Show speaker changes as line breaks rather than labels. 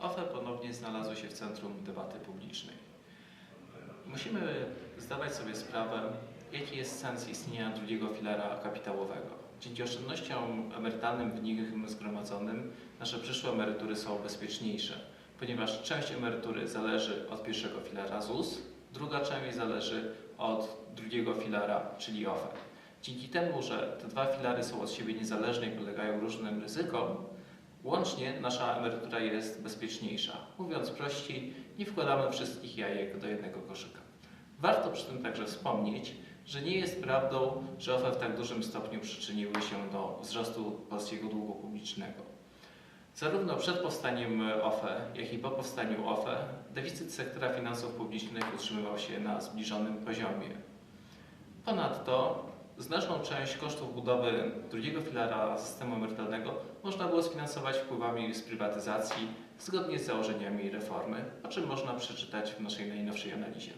OFE ponownie znalazły się w centrum debaty publicznej. Musimy zdawać sobie sprawę, jaki jest sens istnienia drugiego filara kapitałowego. Dzięki oszczędnościom emerytalnym w nim zgromadzonym nasze przyszłe emerytury są bezpieczniejsze, ponieważ część emerytury zależy od pierwszego filara ZUS, druga część zależy od drugiego filara, czyli OFE. Dzięki temu, że te dwa filary są od siebie niezależne i podlegają różnym ryzykom, łącznie nasza emerytura jest bezpieczniejsza. Mówiąc prościej, nie wkładamy wszystkich jajek do jednego koszyka. Warto przy tym także wspomnieć, że nie jest prawdą, że OFE w tak dużym stopniu przyczyniły się do wzrostu polskiego długu publicznego. Zarówno przed powstaniem OFE, jak i po powstaniu OFE deficyt sektora finansów publicznych utrzymywał się na zbliżonym poziomie. Ponadto znaczną część kosztów budowy drugiego filara systemu emerytalnego można było sfinansować wpływami z prywatyzacji zgodnie z założeniami reformy, o czym można przeczytać w naszej najnowszej analizie.